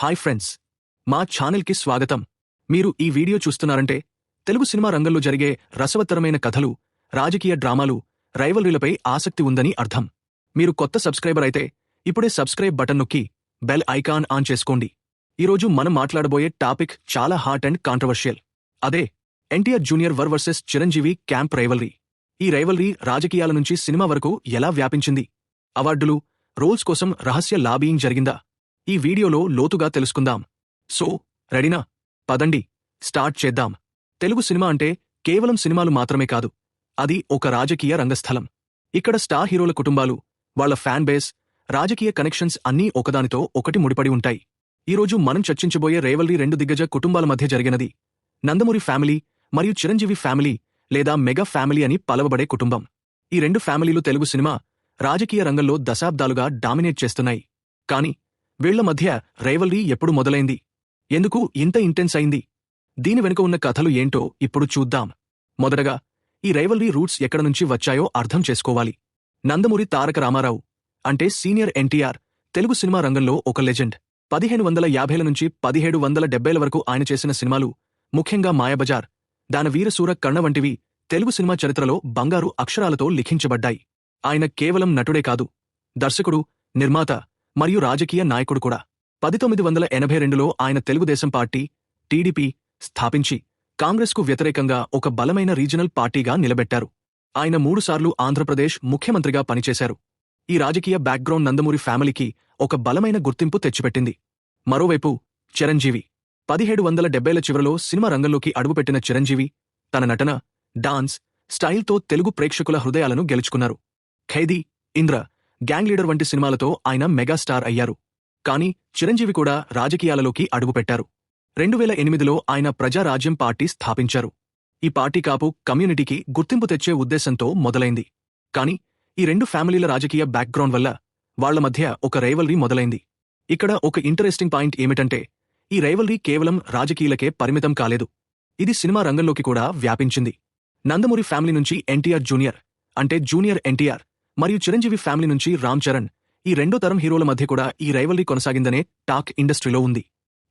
Hi friends మా ఛానల్కి స్వాగతం. మీరు ఈ వీడియో చూస్తున్నారంటే తెలుగు సినిమా రంగంలో జరిగే రసవత్తరమైన కథలు రాజకీయ డ్రామాలు రైవల్రీలపై ఆసక్తి ఉందని అర్థం. మీరు కొత్త సబ్స్క్రైబర్ అయితే ఇప్పుడే సబ్స్క్రైబ్ బటన్ నొక్కి బెల్ ఐకాన్ ఆన్ చేసుకోండి. ఈరోజు మనం మాట్లాడబోయే టాపిక్ చాలా హాట్ అండ్ కాంట్రవర్షియల్. అదే ఎన్టీఆర్ జూనియర్ వర్ వర్సెస్ చిరంజీవి క్యాంప్ రైవల్రీ. ఈ రైవల్రీ రాజకీయాల నుంచి సినిమా వరకు ఎలా వ్యాపించింది? అవార్డులు రోల్స్ కోసం రహస్య లాబీయింగ్ జరిగిందా? ఈ వీడియోలో లోతుగా తెలుసుకుందాం. సో రెడీనా? పదండి స్టార్ట్ చేద్దాం. తెలుగు సినిమా అంటే కేవలం సినిమాలు మాత్రమే కాదు అది ఒక రాజకీయ రంగస్థలం. ఇక్కడ స్టార్ హీరోల కుటుంబాలు వాళ్ళ ఫ్యాన్ బేస్ రాజకీయ కనెక్షన్స్ అన్నీ ఒకదానితో ఒకటి ముడిపడి ఉంటాయి. ఈరోజు మనం చర్చించబోయే రేవల్రీ రెండు దిగ్గజ కుటుంబాల మధ్య జరిగినది నందమూరి ఫ్యామిలీ మరియు చిరంజీవి ఫ్యామిలీ లేదా మెగా ఫ్యామిలీ అని పలవబడే కుటుంబం. ఈ రెండు ఫ్యామిలీలు తెలుగు సినిమా రాజకీయ రంగంలో దశాబ్దాలుగా డామినేట్ చేస్తున్నాయి. కాని వీళ్ళ మధ్య రైవల్రీ ఎప్పుడు మొదలైంది? ఎందుకు ఇంత ఇంటెన్స్ అయింది? దీని వెనుక ఉన్న కథలు ఏంటో ఇప్పుడు చూద్దాం. మొదటగా ఈ రైవల్రీ రూట్స్ ఎక్కడ నుంచి వచ్చాయో అర్థం చేసుకోవాలి. నందమూరి తారక రామారావు అంటే సీనియర్ ఎన్టీఆర్ తెలుగు సినిమా రంగంలో ఒక లెజెండ్. పదిహేను వందల యాభైల నుంచి పదిహేడు వందల డెబ్బైల వరకు ఆయన చేసిన సినిమాలు ముఖ్యంగా మాయాబజార్ దాన వీరసూర కర్ణ వంటివి తెలుగు సినిమా చరిత్రలో బంగారు అక్షరాలతో లిఖించబడ్డాయి. ఆయన కేవలం నటుడే కాదు దర్శకుడు నిర్మాత మరియు రాజకీయ నాయకుడు కూడా. పదితొమ్మిది వందల ఎనభై రెండులో ఆయన తెలుగుదేశం పార్టీ టీడీపీ స్థాపించి కాంగ్రెస్కు వ్యతిరేకంగా ఒక బలమైన రీజనల్ పార్టీగా నిలబెట్టారు. ఆయన మూడుసార్లు ఆంధ్రప్రదేశ్ ముఖ్యమంత్రిగా పనిచేశారు. ఈ రాజకీయ బ్యాక్గ్రౌండ్ నందమూరి ఫ్యామిలీకి ఒక బలమైన గుర్తింపు తెచ్చిపెట్టింది. మరోవైపు చిరంజీవి. పదిహేడు వందల డెబ్బైల చివరలో సినిమా రంగంలోకి అడుగుపెట్టిన చిరంజీవి తన నటన డాన్స్ స్టైల్తో తెలుగు ప్రేక్షకుల హృదయాలను గెలుచుకున్నారు. ఖైదీ ఇంద్ర గ్యాంగ్ లీడర్ వంటి సినిమాలతో ఆయన మెగాస్టార్ అయ్యారు. కానీ చిరంజీవి కూడా రాజకీయాలలోకి అడుగుపెట్టారు. రెండు వేల ఎనిమిదిలో ఆయన ప్రజారాజ్యం పార్టీ స్థాపించారు. ఈ పార్టీ కాపు కమ్యూనిటీకి గుర్తింపు తెచ్చే ఉద్దేశంతో మొదలైంది. కాని ఈ రెండు ఫ్యామిలీల రాజకీయ బ్యాక్గ్రౌండ్ వల్ల వాళ్ళ మధ్య ఒక రైవల్రీ మొదలైంది. ఇక్కడ ఒక ఇంటరెస్టింగ్ పాయింట్ ఏమిటంటే ఈ రైవల్రీ కేవలం రాజకీయాలకే పరిమితం కాలేదు. ఇది సినిమా రంగంలోకి కూడా వ్యాపించింది. నందమూరి ఫ్యామిలీ నుంచి ఎన్టీఆర్ జూనియర్ అంటే జూనియర్ ఎన్టీఆర్ మరియు చిరంజీవి ఫ్యామిలీ నుంచి రామ్ చరణ్. ఈ రెండో తరం హీరోల మధ్య కూడా ఈ రైవల్రీ కొనసాగిందనే టాక్ ఇండస్ట్రీలో ఉంది.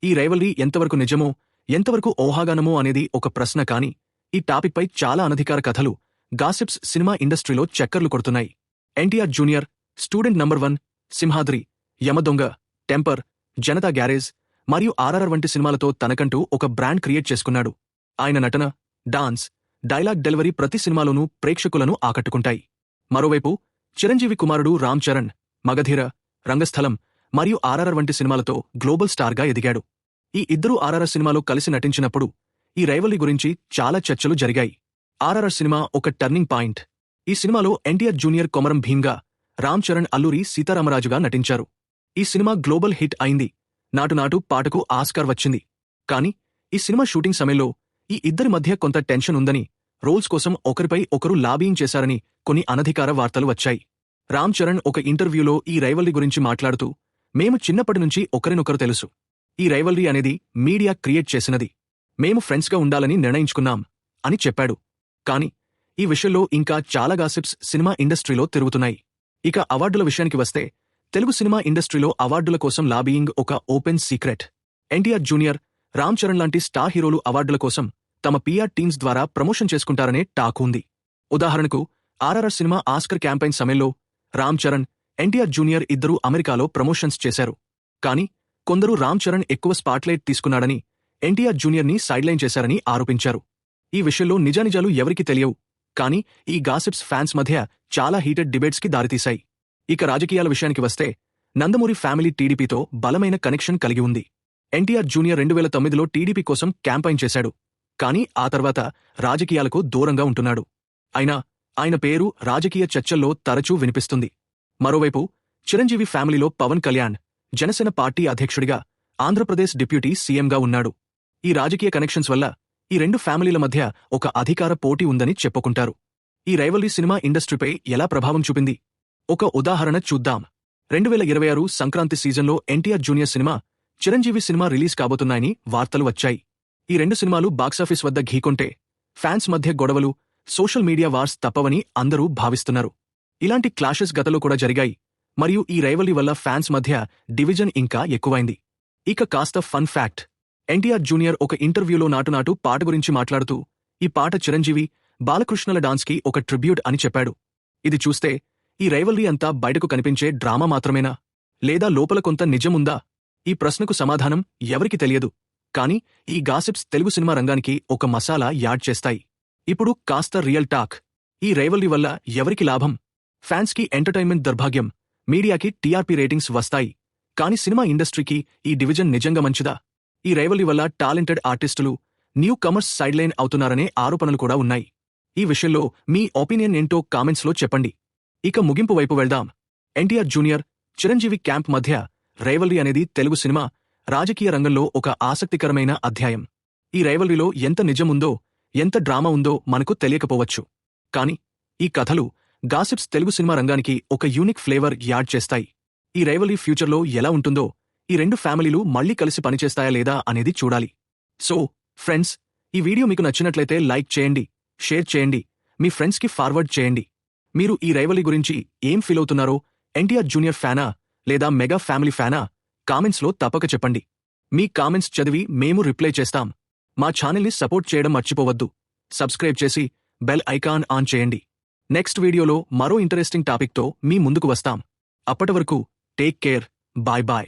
ఈ రైవల్రీ ఎంతవరకు నిజమో ఎంతవరకు ఊహాగానమో అనేది ఒక ప్రశ్న కాని ఈ టాపిక్పై చాలా అనధికార కథలు గాసిప్స్ సినిమా ఇండస్ట్రీలో చక్కర్లు కొడుతున్నాయి. NTR junior student number one Simhadri Yamadonga temper Janatha garage మరియు ఆర్ఆర్ వంటి సినిమాలతో తనకంటూ ఒక బ్రాండ్ క్రియేట్ చేసుకున్నాడు. ఆయన నటన డాన్స్ డైలాగ్ డెలివరీ ప్రతి సినిమాలోనూ ప్రేక్షకులను ఆకట్టుకుంటాయి. మరోవైపు చిరంజీవి కుమారుడు రామ్ చరణ్ మగధీర రంగస్థలం మరియు ఆర్ఆర్ఆర్ వంటి సినిమాలతో గ్లోబల్ స్టార్గా ఎదిగాడు. ఈ ఇద్దరూ ఆర్ఆర్ సినిమాలో కలిసి నటించినప్పుడు ఈ రైవల్రీ గురించి చాలా చర్చలు జరిగాయి. ఆర్ఆర్ఆర్ సినిమా ఒక టర్నింగ్ పాయింట్. ఈ సినిమాలో ఎన్టీఆర్ జూనియర్ కొమరం భీంగా రామ్ చరణ్ అల్లూరి సీతారామరాజుగా నటించారు. ఈ సినిమా గ్లోబల్ హిట్ అయింది. నాటునాటు పాటకు ఆస్కార్ వచ్చింది. కాని ఈ సినిమా షూటింగ్ సమయంలో ఈ ఇద్దరి మధ్య కొంత టెన్షన్ ఉందని రోల్స్ కోసం ఒకరిపై ఒకరు లాబీయింగ్ చేశారని కొన్ని అనధికార వార్తలు వచ్చాయి. రామ్ చరణ్ ఒక ఇంటర్వ్యూలో ఈ రైవల్రీ గురించి మాట్లాడుతూ మేము చిన్నప్పటి నుంచి ఒకరినొకరు తెలుసు. ఈ రైవల్రీ అనేది మీడియా క్రియేట్ చేసినది. మేము ఫ్రెండ్స్గా ఉండాలని నిర్ణయించుకున్నాం అని చెప్పాడు. కాని ఈ విషయంలో ఇంకా చాలా గాసిప్స్ సినిమా ఇండస్ట్రీలో తిరుగుతున్నాయి. ఇక అవార్డుల విషయానికి వస్తే తెలుగు సినిమా ఇండస్ట్రీలో అవార్డుల కోసం లాబీయింగ్ ఒక open secret. NTR junior Ram Charan లాంటి స్టార్ హీరోలు అవార్డుల కోసం తమ పిఆర్ టీమ్స్ ద్వారా ప్రమోషన్ చేసుకుంటారనే టాక్ ఉంది. ఉదాహరణకు ఆర్ఆర్ఆర్ సినిమా ఆస్కర్ క్యాంపెయిన్ సమయంలో రామ్ చరణ్ ఎన్టీఆర్ జూనియర్ ఇద్దరూ అమెరికాలో ప్రమోషన్స్ చేశారు. కాని కొందరు రామ్ చరణ్ ఎక్కువ స్పాట్లైట్ తీసుకున్నాడని ఎన్టీఆర్ జూనియర్ని సైడ్లైన్ చేశారని ఆరోపించారు. ఈ విషయంలో నిజానిజాలు ఎవరికి తెలియవు. కాని ఈ గాసిప్స్ ఫ్యాన్స్ మధ్య చాలా హీటెడ్ డిబేట్స్కి దారితీశాయి. ఇక రాజకీయాల విషయానికి వస్తే నందమూరి ఫ్యామిలీ టీడీపీతో బలమైన కనెక్షన్ కలిగి ఉంది. ఎన్టీఆర్ జూనియర్ రెండు వేల తొమ్మిదిలో టీడీపీ కోసం క్యాంపైన్ చేశాడు. కానీ ఆ తర్వాత రాజకీయాలకు దూరంగా ఉంటున్నాడు. అయినా ఆయన పేరు రాజకీయ చర్చల్లో తరచూ వినిపిస్తుంది. మరోవైపు చిరంజీవి ఫ్యామిలీలో పవన్ కళ్యాణ్ జనసేన పార్టీ అధ్యక్షుడిగా ఆంధ్రప్రదేశ్ డిప్యూటీ సీఎంగా ఉన్నాడు. ఈ రాజకీయ కనెక్షన్స్ వల్ల ఈ రెండు ఫ్యామిలీల మధ్య ఒక అధికార పోటీ ఉందని చెప్పుకుంటారు. ఈ రైవల్రీ సినిమా ఇండస్ట్రీపై ఎలా ప్రభావం చూపింది? ఒక ఉదాహరణ చూద్దాం. రెండు వేల ఇరవై ఆరు సంక్రాంతి సీజన్లో NTR junior cinema Chiranjeevi cinema release కాబోతున్నాయని వార్తలు వచ్చాయి. ఈ రెండు సినిమాలు బాక్సాఫీస్ వద్ద ఘీకొంటే ఫ్యాన్స్ మధ్య గొడవలు సోషల్ మీడియా వార్స్ తప్పవని అందరూ భావిస్తున్నారు. ఇలాంటి క్లాషెస్ గతలో కూడా జరిగాయి మరియు ఈ రైవల్రీ వల్ల ఫ్యాన్స్ మధ్య డివిజన్ ఇంకా ఎక్కువైంది. ఇక కాస్త ఫన్ ఫ్యాక్ట్. ఎన్టీఆర్ జూనియర్ ఒక ఇంటర్వ్యూలో నాటునాటు పాట గురించి మాట్లాడుతూ ఈ పాట చిరంజీవి బాలకృష్ణల డాన్స్కి ఒక ట్రిబ్యూట్ అని చెప్పాడు. ఇది చూస్తే ఈ రైవల్రీ అంతా బయటకు కనిపించే డ్రామా మాత్రమేనా? లేదా లోపల కొంత నిజముందా? ఈ ప్రశ్నకు సమాధానం ఎవరికి తెలియదు. కానీ ఈ గాసిప్స్ తెలుగు సినిమా రంగానికి ఒక మసాలా యాడ్ చేస్తాయి. ఇప్పుడు కాస్త రియల్ టాక్. ఈ రైవల్రీ వల్ల ఎవరికి లాభం? ఫ్యాన్స్కి ఎంటర్టైన్మెంట్ దర్భాగ్యం. మీడియాకి టీఆర్పీ రేటింగ్స్ వస్తాయి. కాని సినిమా ఇండస్ట్రీకి ఈ డివిజన్ నిజంగా మంచిదా? ఈ రైవల్రీ వల్ల టాలెంటెడ్ ఆర్టిస్టులు న్యూ కమర్స్ సైడ్లైన్ అవుతున్నారనే ఆరోపణలు కూడా ఉన్నాయి. ఈ విషయంలో మీ ఒపీనియన్ ఏంటో కామెంట్స్లో చెప్పండి. ఇక ముగింపు వైపు వెళ్దాం. ఎన్టీఆర్ జూనియర్ చిరంజీవి క్యాంప్ మధ్య రైవల్రీ అనేది తెలుగు సినిమా రాజకీయ రంగంలో ఒక ఆసక్తికరమైన అధ్యాయం. ఈ రైవల్రీలో ఎంత నిజముందో ఎంత డ్రామా ఉందో మనకు తెలియకపోవచ్చు. కాని ఈ కథలు గాసిప్స్ తెలుగు సినిమా రంగానికి ఒక యూనిక్ ఫ్లేవర్ యాడ్ చేస్తాయి. ఈ రైవల్రీ ఫ్యూచర్లో ఎలా ఉంటుందో ఈ రెండు ఫ్యామిలీలు మళ్ళీ కలిసి పనిచేస్తాయా లేదా అనేది చూడాలి. సో ఫ్రెండ్స్ ఈ వీడియో మీకు నచ్చినట్లయితే లైక్ చేయండి షేర్ చేయండి మీ ఫ్రెండ్స్కి ఫార్వర్డ్ చేయండి. మీరు ఈ రైవలీ గురించి ఏం ఫీల్ అవుతున్నారో ఎన్టీఆర్ జూనియర్ ఫ్యానా లేదా మెగా ఫ్యామిలీ ఫ్యానా? కామెంట్స్లో తప్పక చెప్పండి. మీ కామెంట్స్ చదివి మేము రిప్లై చేస్తాం. మా ఛానల్ని సపోర్ట్ చేయడం మర్చిపోవద్దు. సబ్స్క్రైబ్ చేసి బెల్ ఐకాన్ ఆన్ చేయండి. నెక్స్ట్ వీడియోలో మరో ఇంట్రెస్టింగ్ టాపిక్తో మీ ముందుకు వస్తాం. అప్పటి వరకు టేక్ కేర్. Bye bye.